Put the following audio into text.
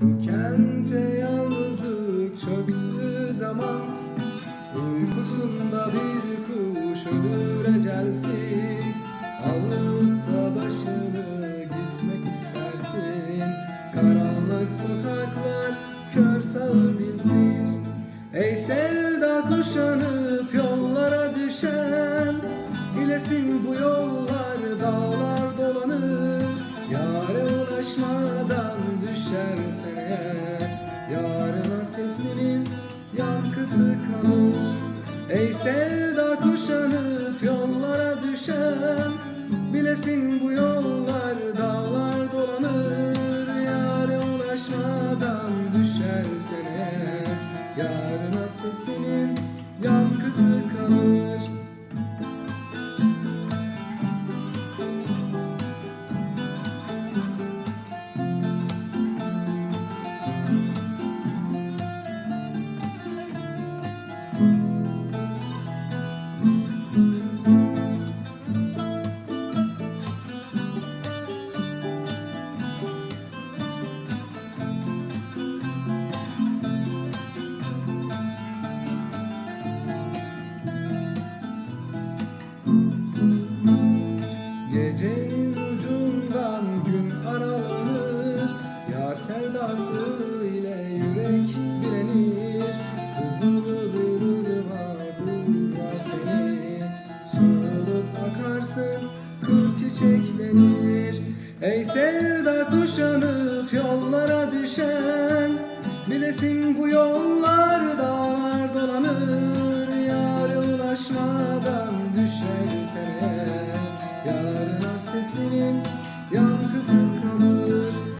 Bu kente yalnızlık çöktü zaman. Uykusunda bir kuş ölür ecelsiz. Da başını gitmek istersin. Karanlık sokaklar kör sağır dilsiz Ey sevda kuşanıp yollara düşen. Bilesin bu yollar kalır Ey sevda kuşanıp yollara düşen Bilesin bu yollar dağlar dolanır. Yâre ulaşmadan düşersen eğer Yarına sesinin yankısı kalır Gecenin ucundan çiçeklenir Ey sevda kuşanıp yollara düşen Bilesin bu yollar dağlar dolanır. Yâre ulaşmadan düşersen eğer Yarına sesinin yankısı kalır